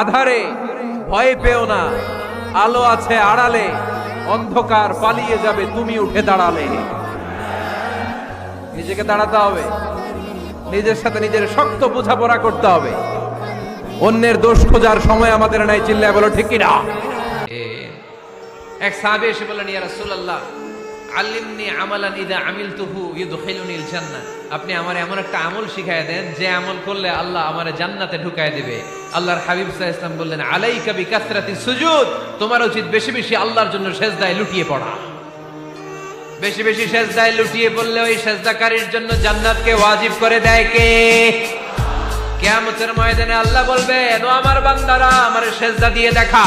আধারে ভয় পেও না। আলো আছে আড়ালে, অন্ধকার পালিয়ে যাবে, তুমি উঠে দাঁড়ালে। নিজেকে দাঁড়াতে হবে। নিজের সাথে নিজের শক্ত বোঝাপড়া করতে হবে। অন্যের দোষ খোঁজার সময় আমাদের নাই, চিল্লায় বলো, ঠিক কিনা? এক সাহাবে এসে বললেন, ইয়া রাসূলুল্লাহ আল্লিমনি আমালান ইদা আমিলতুহু ইউদখিলুনিল জান্নাহ আপনি আমার এমন একটা আমল শিখায় দেন, যে আমল করলে আল্লাহ আমার জান্নাতে ঢুকায় দেবে। আল্লাহর হাবিব সাল্লাল্লাহু ওয়াসাল্লাম বললেন, আলাইকা বিকাসরাতি সুজুদ, তোমার উচিত বেশি বেশি আল্লাহর জন্য সেজদায় লুটিয়ে পড়া। বেশি বেশি সেজদায় লুটিয়ে পড়লে ওই সেজদাকারীর জন্য জান্নাতকে ওয়াজিব করে দেয় কে? কিয়ামতের ময়দানে আল্লাহ বলবে ও আমার বান্দারা, আমার সেজদা দিয়ে দেখা।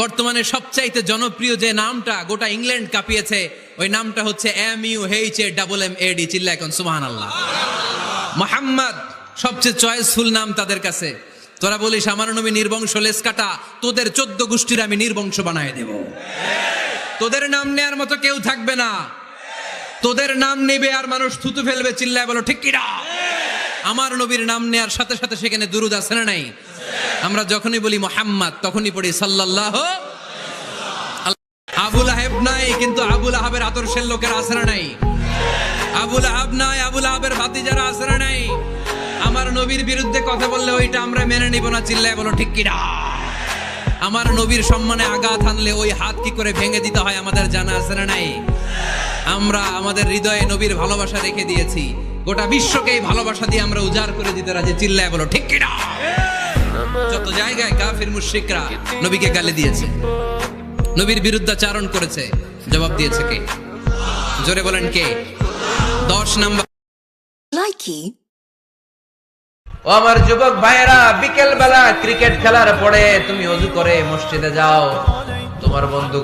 বর্তমানে সবচাইতে জনপ্রিয় যে নামটা গোটা ইংল্যান্ড কাঁপিয়েছে, ওই নামটা হচ্ছে M U H A double M A D চিল্লা এখন সুবহান আল্লাহ মোহাম্মদ, সবচেয়ে চয়েসফুল নাম তাদের কাছে। তোরা বলিস, আমার নবী নির্বংশ লেস কাটা, তোদের চোদ্দ গোষ্ঠীর আমি নির্বংশ বানায় দেব। তোদের নাম নেয়ার মতো কেউ থাকবে না। তোদের নাম নেবে আর মানুষ থুতু ফেলবে, চিল্লায় বলো, ঠিক কিনা? আমার নবীর নাম নেয়ার সাথে সাথে সেখানে দুরুদ আছে না নাই? আমরা যখনই বলি মোহাম্মদ, তখনই পড়ি সাল্লাল্লাহ আবুল আহেব নাই, কিন্তু আবুল আহাবের আদর্শের লোকের আসরা নাই। আবুল আহাব নাই, আবুল আহাবের ভাতি যারা আসরা নাই। আমার নবীর বিরুদ্ধে কথা বললে ওইটা আমরা মেনে নিব না, চিল্লায় বলো, ঠিক কিনা? আমার নবীর সম্মানে আঘাত আনলে ওই হাত কি করে ভেঙে দিতে হয় আমাদের জানা আছে না নাই? আমরা আমাদের হৃদয়ে নবীর ভালোবাসা রেখে দিয়েছি। গোটা বিশ্বকে এই ভালোবাসা দিয়ে আমরা উজাড় করে দিতে রাজি, চিল্লায় বলো, ঠিক কিনা? যত জায়গায় কাফির মুশরিকরা নবীকে গালি দিয়েছে নবীর বিরুদ্ধাচারণ করেছে জবাব দিয়েছে কে? জোরে বলেন কে? দশ নাম্বার। লাইকি। ও আমার যুবক ভাইয়েরা বিকেল বেলা ক্রিকেট খেলার পরে তুমি অজু করে মসজিদে যাও। তোমার বন্ধু